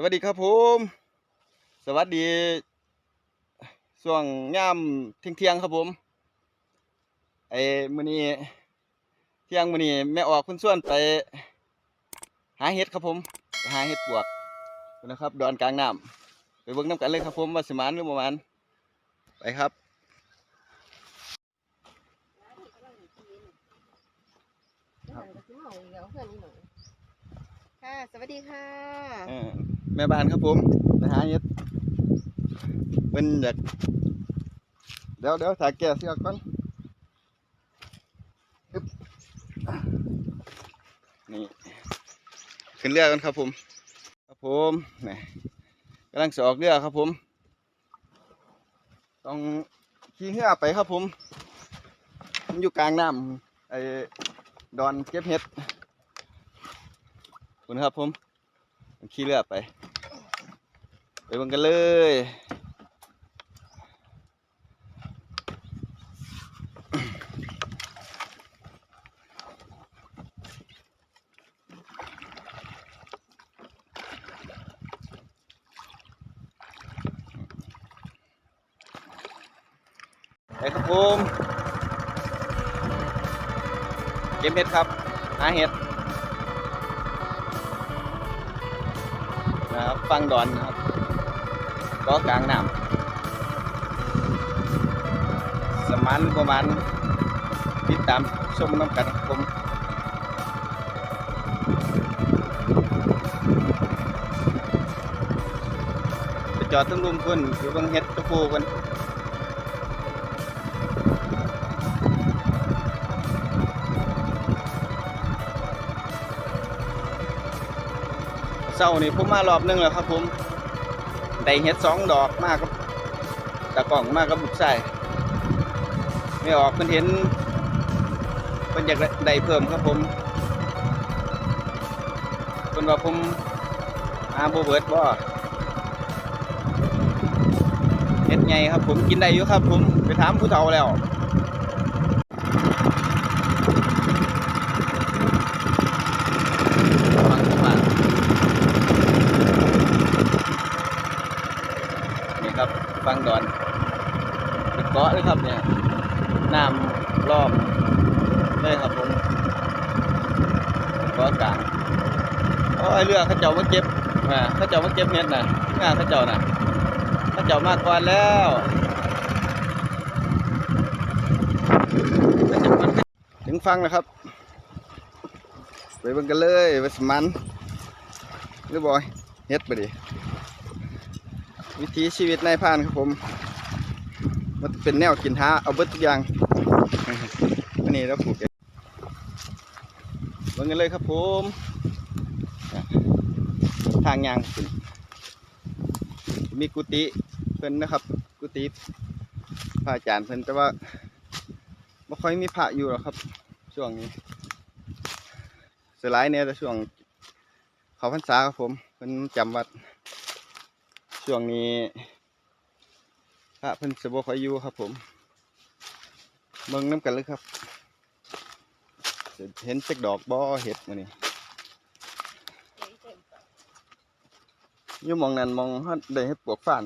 สวัสดีครับผม สวัสดีช่วงย่ามเที่ยงเที่ยงๆครับผมไอ้มื้อนี้เที่ยงมื้อนี้แม่ออกคุณส่วนไป หาเห็ดครับผมไปหาเห็ดปวกนะครับ ดอนกลางน้ำไปเบิ่งน้ำกันเลยครับผมว่าสิมานหรือบ่มานไปครับค่ะสวัสดีค่ะเออ แม่บ้านครับผมไปหาเห็ดเป็นอยากเดี๋ยวเดี๋ยวถ่ายแก่เสื้อก่อนนี่ขึ้นเรือกันครับผม ครับผมนี่กำลังจะออกเรือครับผม ต้องขี่เรือไปครับผมมันอยู่กลางน้ำไอ้ดอนเก็บเห็ดคุณครับผม ขี่เรือไป ไปเบิ่งกันเลยไปครับผมเก็บเห็ดครับหาเห็ด นะครับฟังดอนนะครับก็กลางน้ำสมานประมาณติดตามชมน้ำกันผมจอดตั้งรุมคนอยู่เบางเฮ็ดตะปูกัน เศร้านี่ผมมารอบหนึงแล้วครับผมได้เฮ็ดสองดอกมากครับตะกล่องมากกับบุกใส่ไม่ออกมันเห็นมันอยากได้เพิ่มครับผมเป็นว่าผมอาโบเบิร์ดบ่เฮ็ดไงครับผมกินได้อยู่ครับผมไปถามผู้เฒ่าแล้ว ฟังผมว่านี่ครับฟังดอนเป็นเกาะเลยครับเนี่ยน้ำรอบเลยครับผมเป็นเกาะกลางโอ้ยเรือเขาเจ้ามาเก็บอ่าเขาเจ้ามาเก็บเห็ดน่ะงานเขาเจ้าน่ะเขาเจ้ามาก่อนแล้วถึงฟังแล้วครับ ไปบิ่งกันเลยว่าสมันหรือบอยเฮ็ดไปดิวิถีชีวิตนายพานครับผม มันเป็นแนวกินท้าเอาเบิดทุกอย่างอันนี้เราปลูกเองบิ่งกันเลยครับผม ทางยางมีกุฏิเพิ่นนะครับ กุฏิพระอาจารย์เพิ่นแต่ว่าไม่ค่อยมีพระอยู่หรอกครับ ช่วงนี้สไลด์เนี่ยแต่ช่วงเขาพรรษาครับผมเพิ่นจำวัดช่วงนี้พระเพิ่นสบคอยอยู่ครับ ผมเบิ่งน้ำกันเลยครับ เห็นเจักดอกบ่อเห็ดมื้อนี้ อยู่มองนั้นมองฮอดได้เฮ็ดปวกฟ้าน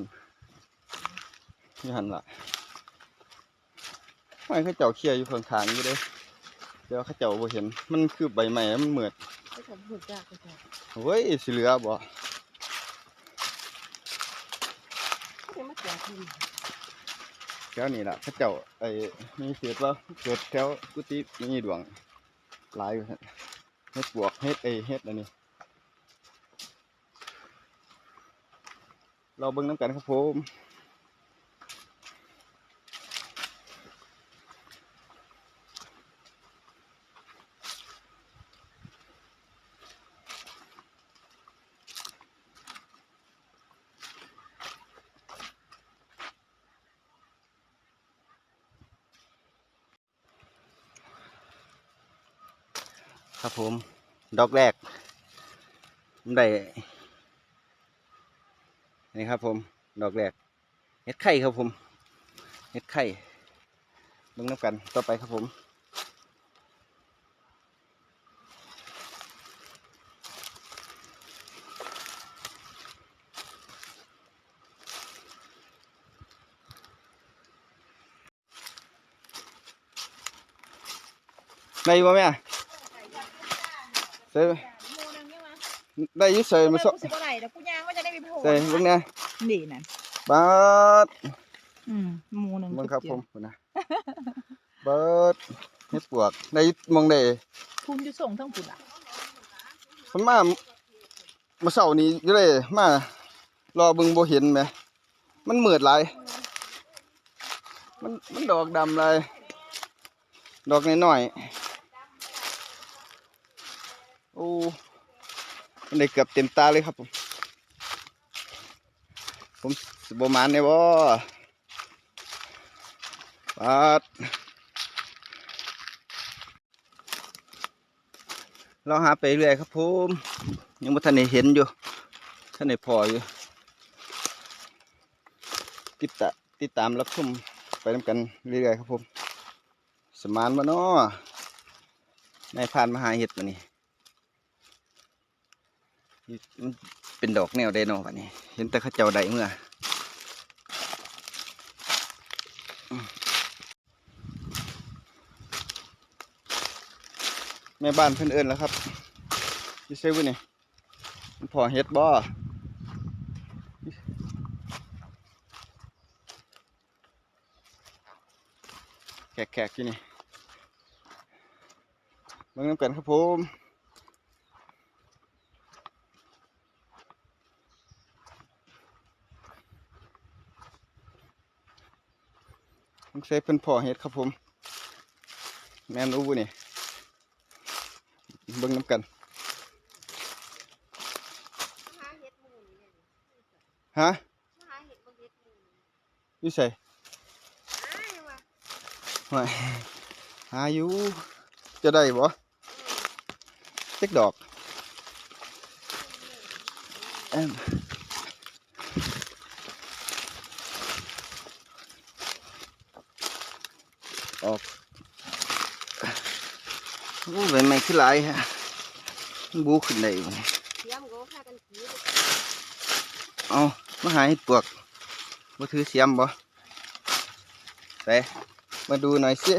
ยู่หันล่ะไม่เขาเจ้าเคลียอยู่ข้างๆอยู่เด้เดี๋ยวเขาเจ้าบ่เห็น มันคือใบไม้มันเหมือดเฮ้ยสิเหลือบ่แถวนี้ล่ะเขาเจ้าไอ้มีเศษว่าเกิดแถวกุฏิมีดวงหลายอยู่ฮะเฮ็ดบวกเฮ็ดเอเฮ็ดอันนี้ เราเบิ่งน้ำกันครับผมครับผม ดอกแรกได้ นี่ครับผมดอกแรกเห็ดไข่ครับผมเห็ดไข่ลงน้ำกันต่อไปครับผมได้บ่งม่ใส่ได้อยิ่งใส่มาสอง กูสิบ่ได้แล้วกู ใส่เบิ่งเนี่ยนี่นั่นบาดอืมหมูหนึงเบิ่งครับผมพุ่นนะเบิดเฮ็ดปวกได้มองได้คุณอยู่ส่งทั้งปุ่นอะผมมาเมื่อเช้านี้อยู่เลยมารอเบิ่งบ่เห็นแหมมันมืดหลายมันมันดอกดำหลายดอกน้อยๆโอ้มันได้เกือบเต็มตาเลยครับผม ผมสิบมานได้บ่ปาดเราหาไปเรื่อยครับผมยังบ่ทันได้เห็นอยู่ท่านได้พออยู่ ติดตาติดตามรับชมไปนำกันเรื่อยๆครับผม สมานมาเนาะนายพานมาหาเห็ดมานี่มันเป็นดอกแนวไดโนวะนี่ เห็นแต่ข้าเจ้าใดเมื่อแม่บ้านเพิ่อนเอิ้นแล้วครับยู่เซเว่นนี่มันพอเฮ็ดบ่แขกๆอยู่นี่เบิ่งน้ำกันครับผม ผมใช้เพิ่นพอเฮ็ดครับผม แม่นอู้บ่นี่เบิ่งน้ำกันหาเห็ดหมูนี่ฮะหาเห็ดบ่เห็ดหมูอยู่ใส่อ้ายว่ะไม่หาอยู่จะได้บ่เจ็กดอกแอมออกโหลายฮะบูขึ้นได้บ่เนี่ยเสียมก็พากันถือเอามาหาเห็ดปวกมาถือเสียมบ่ไปมาดูหน่อยสิ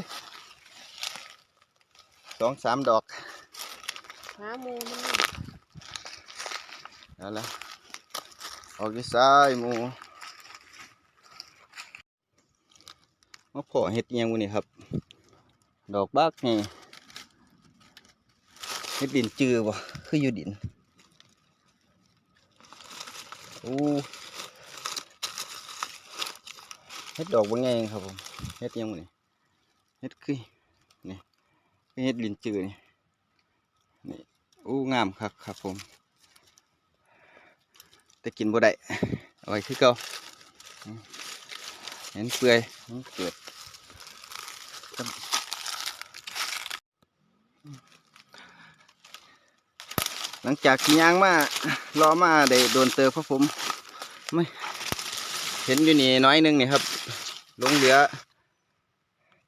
สองสามดอกหาหมูมันเอาละออกที่ซ้ายหมูมาเพาะเห็ดยังวะนี่ครับ ดอกบักนี่ เห็ดดินจือบ่คืออยู่ดินโอ้เห็ดดอกบ่ไงครับผมเห็ดยังวะนี่เห็ดคือนี่เห็ดดินจือนี่นี่โอ้งามครับครับผมแต่กินบ่ได้เอาไว้คือเก่าอืมเห็นเปื่อยเกิดครับ หลังจากขี่ยางมารอมาได้โดนเตอครับผมไม่เห็นอยู่นี่น้อยหนึงนี่ครับลงเหลือ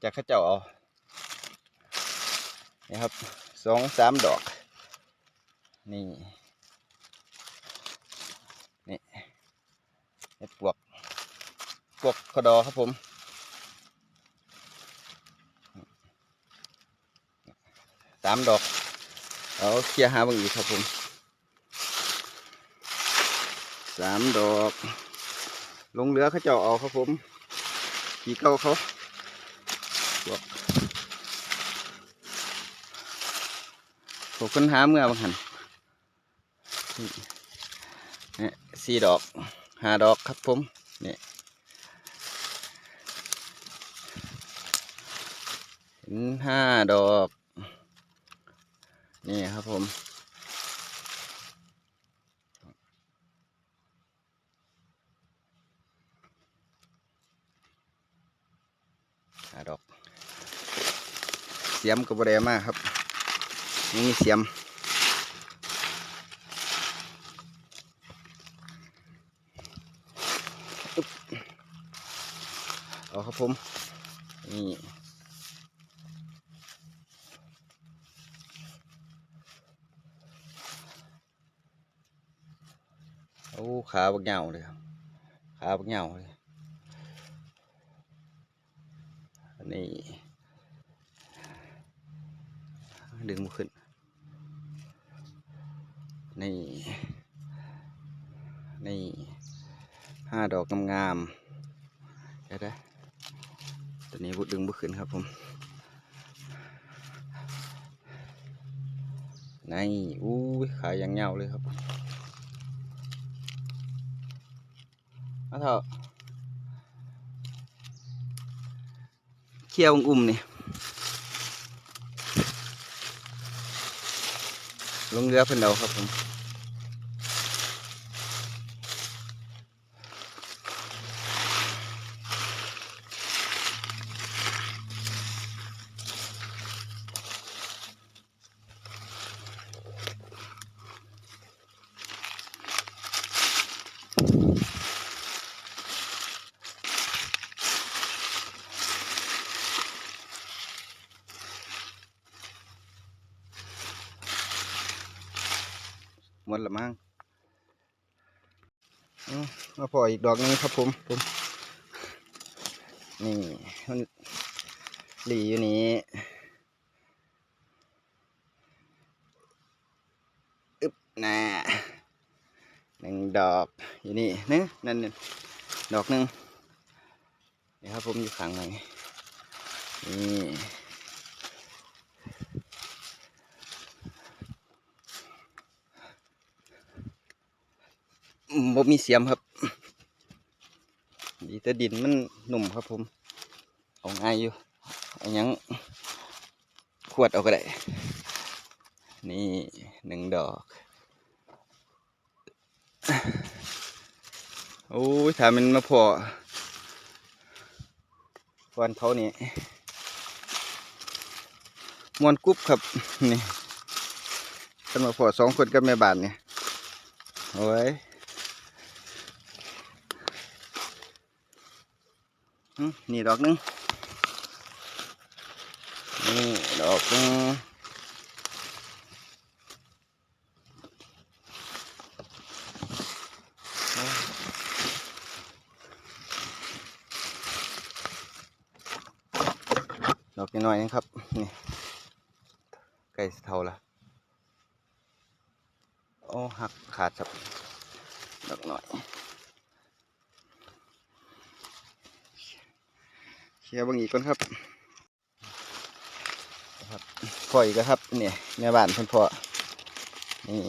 จากข้าเจ้าเอานี่ครับสองสามดอก นี่นี่ปวกปวกขดอครับผมสามดอก เอาเคลียร์หาบางอีกครับผมสามดอก ลงเรือเขาเจ้าเอาครับผมขี่เก้าเขาปวกพวกคนหาเมื่อบางหันนี่สี่ดอกห้าดอกครับผมนี่เห็นห้าดอก นี่ครับผม หาดอก เสียมกับบแดมากครับ นี่เสียมเอาครับผม นี่ โอ้ ขาบักเหงาเลยครับขาบักเหงาเลยอันนี้ดึงมาขึ้น นี่ นี่ห้าดอกงามๆเดี๋ยวได้ตัวนี้บุดึงบุขึ้นครับผม นี่อู้ยขายยังเงาเลยครับ มาเถอะเคี่ยวอุ่มนี่ลงเรือเพิ่นเอาครับผม ดละมั้งมาพออีกดอกนึงครับผมผมนี่มันหลีอยู่นี้อึบน่าหนึ่งดอกอยู่นี่นึนั่นดอกหนึ่งนี่ครับผมอยู่ข้างในนี่ บ่มีเสียมครับ ดีแต่ดินมันหนุ่มครับผม เอาง่ายอยู่เอาหยังขวดเอาก็ได้ นี่หนึ่งดอก โอ้ยถ้ามันมาพอวันเขานี่มวนกุ๊บครับ นี่กันมาพอสองคนกับแม่บ้านเนี่ยโอ้ย อืม นี่ดอกนึงนี่ดอกนึงโอ้ยดอกน้อยนะครับ นี่ใกล้สิเท่าละโอ้หักขาดครับดอกหน่อย เคลียร์เบางอีกก่อนครับครับพ่ออีกครับเนี่ยแม่บ้านเพิ่นพ่อนี่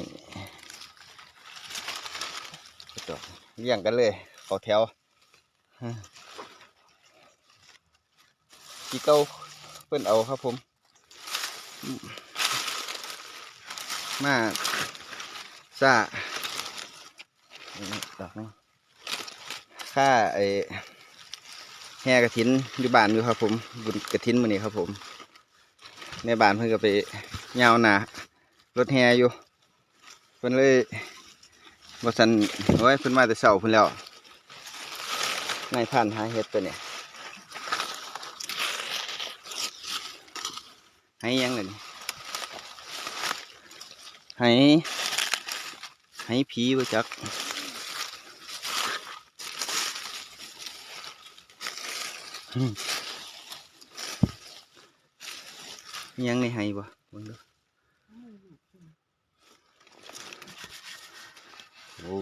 ตัวเลี้ยงกันเลยเขาแถวกีเก้าเพิ่นเอาครับผม มาซาดอกนึงค่าไอ แห่กระถินอยู่บ้านอยู่ครับผมบุญกระถินมื้อนี้ครับผมในบ้านเพิ่นก็ไปยาวหนารถแห่อยู่เพิ่นเลยบ่ซันโอ้ยเพิ่นมาแต่เช้าเพิ่นแล้วนายผ่านหาเฮ็ดตัวเนี่ยให้ยังเลยนี่ให้ให้ผีบ่จัก อืมมี ยังในไห้บ่บิ่งดูโอ้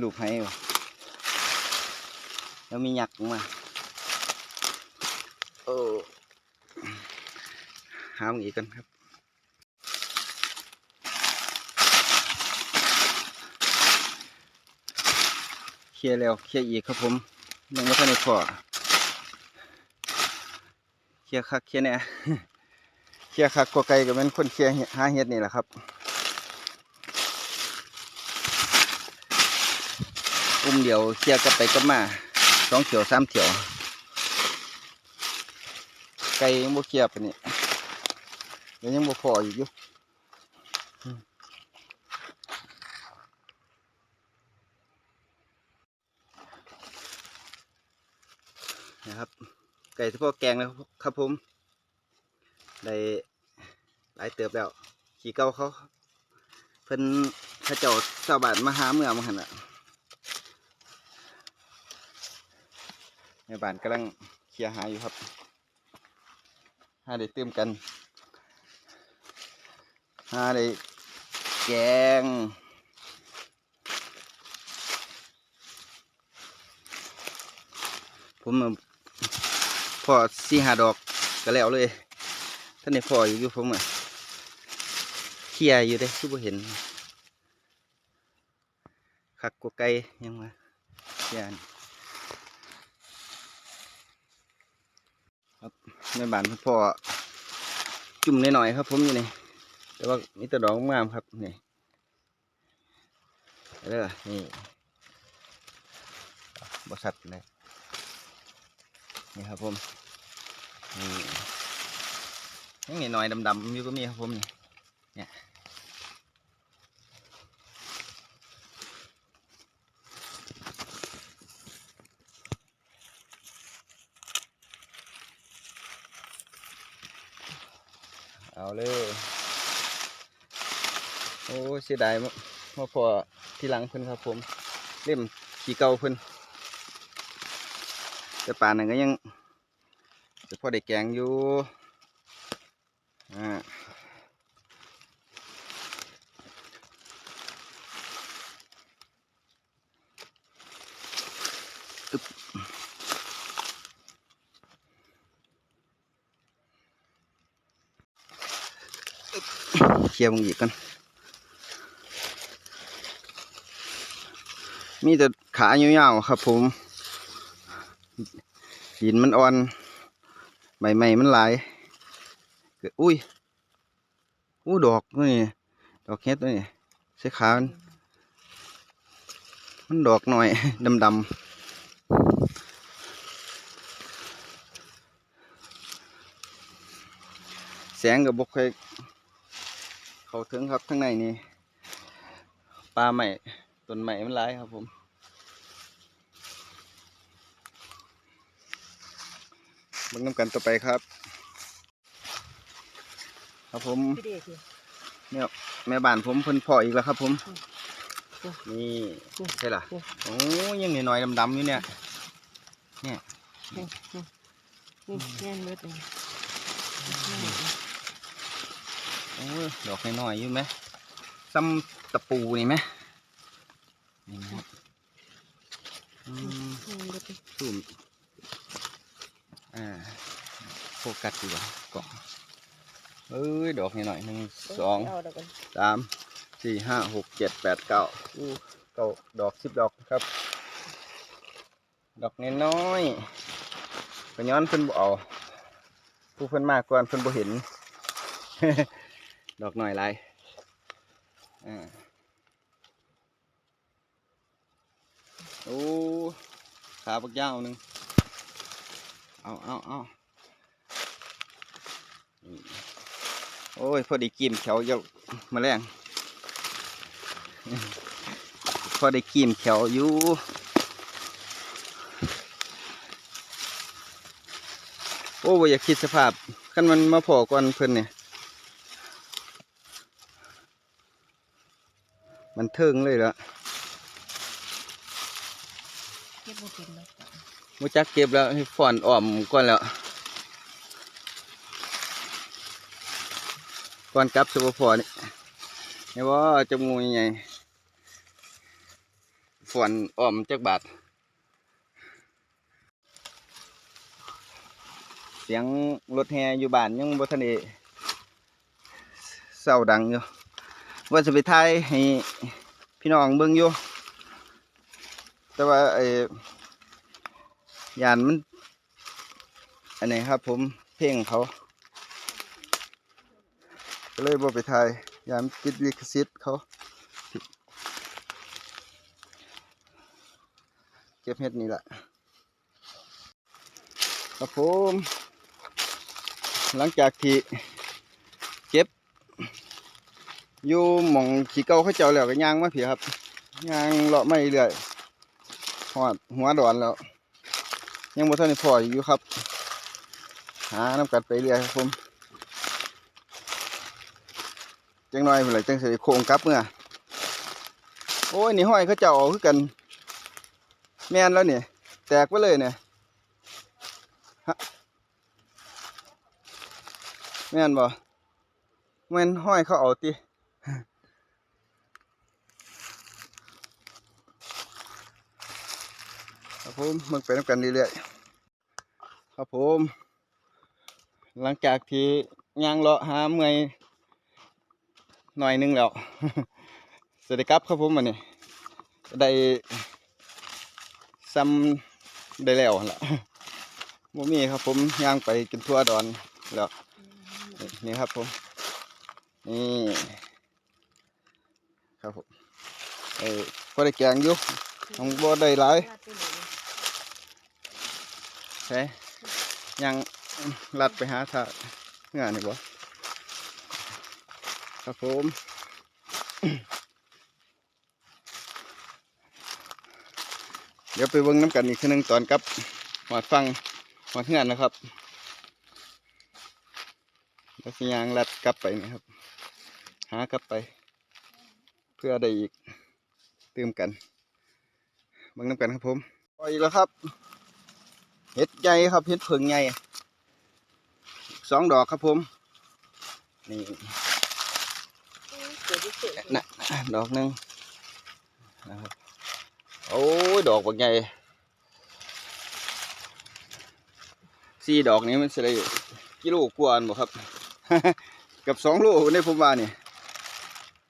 ลูกไห้บ่แล้วมีหยักออกมาโอ้หามึงอีกกันครับ ลียร์แล้ว เคลียร์อีกครับผม ยังไม่ทันได้พอเคลียร์คักเคลียร์เนี่ยเคลียร์คักกว่าไกลก็เป็นคนเคลียร์ห็ดหาเห็ดนี่แหละครับอุ้มเดียวเคลียร์กลับไปกลับมาสองเถียวสามเถียว ไก่ยังบ่เคลียร์ไปนี่เดี๋ยวยังบ่พออีกอยู่ นะครับ ไก่ที่พ่อแกงแล้วครับผม ได้หลายเติบแล้ว ขี่เก้าเขา เพิ่นข้าเจ้าชาวบ้านมาหาเมื่อมาหันละในบ้านกำลังเคลียร์หาอยู่ครับหาได้เติมกันหาได้แกงผมเอา พอสี่หาดอกก็แล้วเลยท่านในพออยู่อยู่ผมอะเคลียอยู่เด้คือบ่เห็นคักกว่าไก่ยังมาเคลียร์นี่ครับในบ้านพ่อจุ่มหน่อยๆครับ ผมอยู่นี่แต่ว่ามีแต่ดอกงามครับนี่เด้อนี่บริสัดเลย นี่ครับผมนี่ยังนี่หน่อยดำๆอยู่ก็มีครับผมนี่เนี่ยเอาเลย โอ้เสียดายมาพอที่หลังเพิ่นครับผม เล่มขี่เก่าเพิ่น แต่ป่านนั้นก็ยังจะพอได้แกงอยู่อ่าเคลียมึงอีกกัน มีแต่ขายาวๆครับผม หินมันอ่อน ใบใหม่มันหลายเกิดอุ้ยอู้ดอกนี่ดอกเฮ็ดนี่สีขาวมันมันดอกหน่อยดำๆแสงกับบกเคยเขาถึงครับข้างในนี่ปลาใหม่ต้นใหม่มันหลายครับผม เบิ่งน้ำกันต่อไปครับ ครับผมพี่เด็กคือเนี่ยแม่บ้านผมเพิ่นเพาะอีกแล้วครับ ผมอืมนี่อืมใช่ล่ะอืมโอ้ยังหน่อยๆดำๆอยู่เนี่ยนี่นี่นี่แน่นเลือดเลยโอ้ยดอกน้อยๆอยู่ไหมซ้ำตะปูนี่ไหมนี่นะครับอืมแน่นเลือดเลยซูม อ่าโฟกัสดีกว่ากล่องเอ้ยดอกนิดหน่อยหนึ่งสองเอาเดี๋ยวกันสามสี่ห้าหกเจ็ดแปดเก้าอู้เก้าดอกสิบดอกครับ ดอกน้อยๆก็ย้อนเพิ่นบ่เอาผู้เพิ่นมากกว่าเพิ่นบ่เห็น ดอกหน่อยไรอ่าโอ้ขาบักยาวหนึ่ง เอาเอาเอาโอ้ย พอดีกิมแขวเยอะมาแรงพอได้กิมแขวอยู่โอ้บ่อยากคิดสภาพคันมันมาพอก่อนเพิ่นเนี่ย มันเทิงเลยละเก็บบ่เป็นแล้วจ้ะ มูจักเก็บแล้วให้ฝอนอ่อมก่อนแล้วก่อนกลับสบพอนี่นี่ว่าจมูกใหญ่ฝอนอ่อมจักบาท เสียงรถแฮอยู่บ้านยังบ่ทันได้เศร้าดังอยู่ว่าจะไปถ่ายให้พี่น้องเบิ่งอยู่แต่ว่าไอ ยานมัน อันนี้ครับ ผมเพลงเขาก็เลยบ่ไปถ่ายยานติดลิขสิทธิ์เขา เก็บเฮ็ดนี่แหละครับผม หลังจากที่เก็บ อยู่หม่องขี้เก่าเขาเจ้าแล้วก็ย่างมาเผีครับย่างเลาะไม่เรื่อยหอดหัวดอนแล้ว ยังบ่ทันได้พออยู่ครับ หาน้ำกัดไปเรื่อยครับผมจังน้อยเพิ่นล่ะจังสิโค้งกลับเมื่อโอ้ยนี่ห้อยเขาเจ้าอาคือกัน แม่นแล้วเนี่ยแตกไปเลยเนี่ยฮะแม่นบ่แม่นห้อยเขาเอาติ ครับผมมันไปน้ำกันเรื่อยๆครับผม หลังจากที่ย่างเลาะหาเมื่อยหน่อยนึงแล้วสวัสดีครับครับผมวันนี้ได้ซ้ำได้แล้วล่ะบ่มีครับผมย่างไปกินทั่วดอนแล้วนี่ครับผมนี่ครับผมเอ้ยพอได้แกงอยู่ของบ่ได้หลาย ลาดไปไหนเนี่ย ใช่ยังลัดไปหาท่าเงานนี่บ่ครับผมเดี๋ยวไปเบิ่งน้ำกันอีกทีหนึงตอนกับหอดฟังหอดเงานนะครับแล้วสิยางลัดกลับไปนี่ครับ หากลับไป เพื่อได้อีกเติมกันเบิ่งน้ำกันครับผมพออีกแล้วครับ เห็ดใหญ่ครับเห็ดเผึ่งใหญ่สองดอกครับผมนี่ดที่เกิดนะดอกหนึ่งนะครับโอ้ยดอกบักใหญ่สี่ดอกนี้มันจะได้กิโลกว่านบ่ครับ กับสองโลในผมว่านี่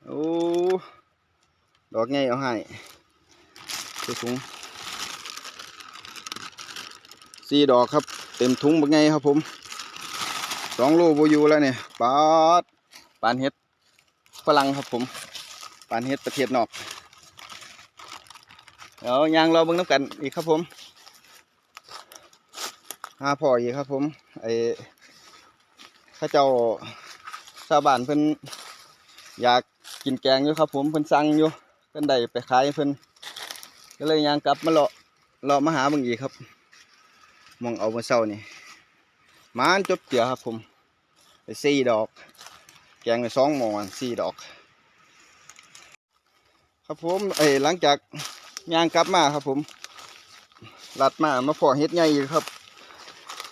โอ้ดอกใหญ่เอาให้สูง สี่ดอกครับ เต็มถุงบักใหญ่ครับผมสองโลโบยูแล้วเนี่ยปาดปานเฮ็ดฝรั่งครับผมปานเฮ็ดประเทศนอกเดี๋ยวยางเราเบิ่งน้ำกันอีกครับผมหาพ่ออีกครับผมไอ้ข้าเจ้าชาวบ้านเพิ่นอยากกินแกงอยู่ครับผมเพิ่นสั่งอยู่เพิ่นได้ไปขายเพิ่นก็เลยยางกลับมาเลาะเลาะมาหาเบิ่งอีกครับ มองเอาเมื่อเช้านี่มานจบเจียครับผมไปสี่ดอก แกงไปสองหม้อสี่ดอก ครับผมเอ้หลังจากย่างกลับมาครับผมลัดมามาพอเห็ดใหญ่ครับ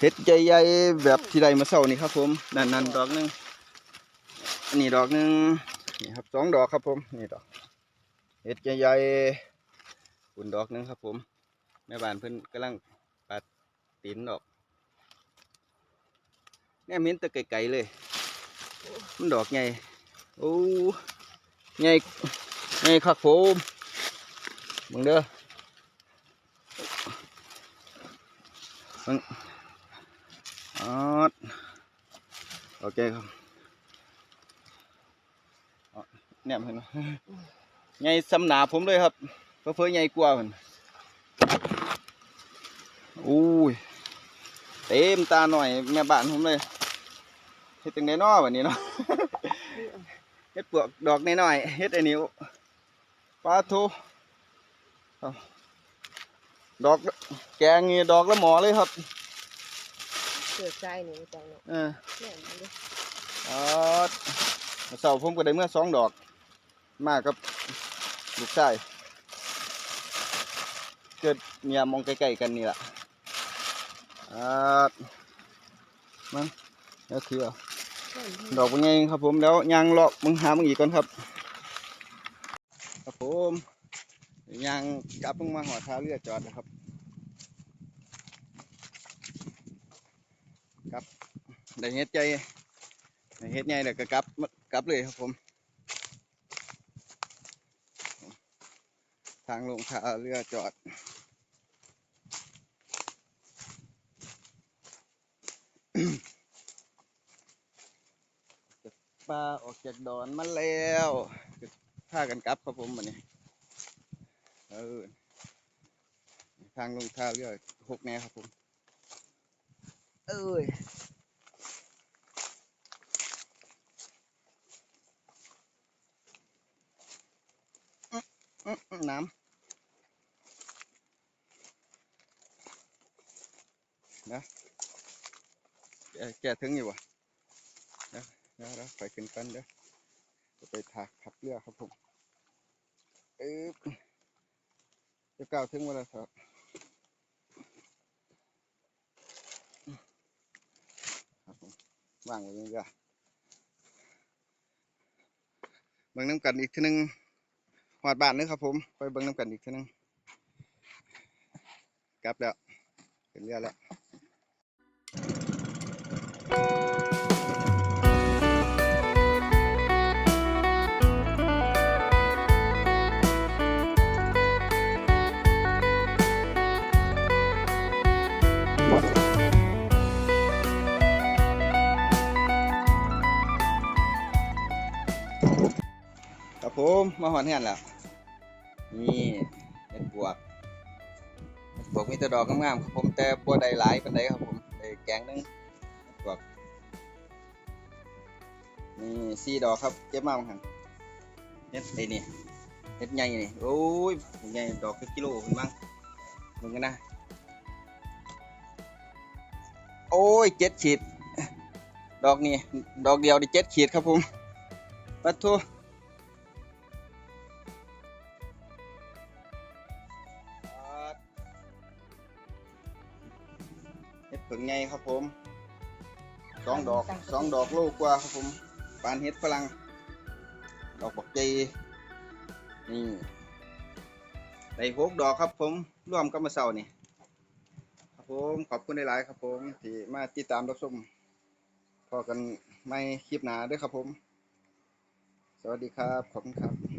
เห็ดใหญ่ๆแบบที่ใดมาเศร้านี่ครับผมนั่นนั่นดอกหนึงอันนี้ดอกหนึงนี่ครับสองดอกครับผมนี่ดอกเห็ดใหญ่ๆปุ่นดอกหนึงครับผมแม่บ้านเพิ่นกำลัง ตีนดอกเนี่ยเหม็นตะไกลๆเลย มันดอกใหญ่โอ้ใหญ่ใหญ่คักผมมึงเด้อมึงออดโอเคครับเนี่ยเห็นไหมใหญ่สำหนาผมเลยครับเพื่อๆใหญ่กว่าเพิ่นอู้ยเต็มตาหน่อยแม่บ้านผมเลยเฮ็ดจังได๋น้อวันอกน้ย ๆเฮ็ดไอ้นิ้วปลาทูเอาดอกแกงนี่ดอกละหมอเลยครับเกิดใจหนูจังเนาะเออแม่นมันเลยอ๋อเสาร์ผมก็ได้เมื่อสองดอก มากับลูกชายเกิดเมียมองใกล้ๆกันนี่แหละ อ่ามันแล้วคืออาแม่นดอกเป็นไงครับผมแล้วยางเลาะมึงหามึงอีกก่อนครับ ครับผมยางกลับมึงมาหอท่าเรือจอดนะครับกลับได้เฮ็ดใจได้เฮ็ดใหญ่แล้วก็กลับกลับเลยครับผม ทางลงท่าเรือจอด ปลาออกจากดอนมาแล้วพากันกลับครับผมวันนี้เออทางลงเท่าเรือหกแน่ครับผมเอ้ยอื้ออื้ออื้อน้ำนะ แก่ถึงอยู่วะเดี๋ยวเดี๋วไปขึ้นกันเด้อจะไปถากผักเลือครับผมเอ๊บจะกล่าวถึงเวลาครับครับผมว่างไว้ยังไงเบิ่งน้ำกันอีกทีนึงหอดบานนึงครับผม ไปเบิ่งน้ำกันอีกทีนึงกลับแล้วเป็นเรือแล้ว ผมมาหอนเฮือนแล้วนี่เห็ดบวกบวกมีแต่ดอกงามๆครับผมแต่บ่ได้หลายปานใดครับผมได้แกงนึงบวกนี่สี่ดอกครับเก็บมาบังหันเห็ดไอ้นี่เห็ดใหญ่นี่โอ้ยใหญ่ดอกเป็นกิโลขึ้นบ้างมึงกันนะโอ้ยเจ็ดขีดดอกนี่ดอกเดียวได้เจ็ดขีดครับผมปัดโทเห็ดผึ่งไงครับผมสองดอกสองดอกโลกว่าครับผมปานเห็ดฝรั่งดอกบักใหญ่นี่ได้หกดอกครับผมร่วมกับมาเสานี่ครับผมขอบคุณหลายๆครับผมที่มาติดตามรับชมพอกันไม่คลิปหนาด้วยครับผม สวัสดีครับ ขอบคุณครับ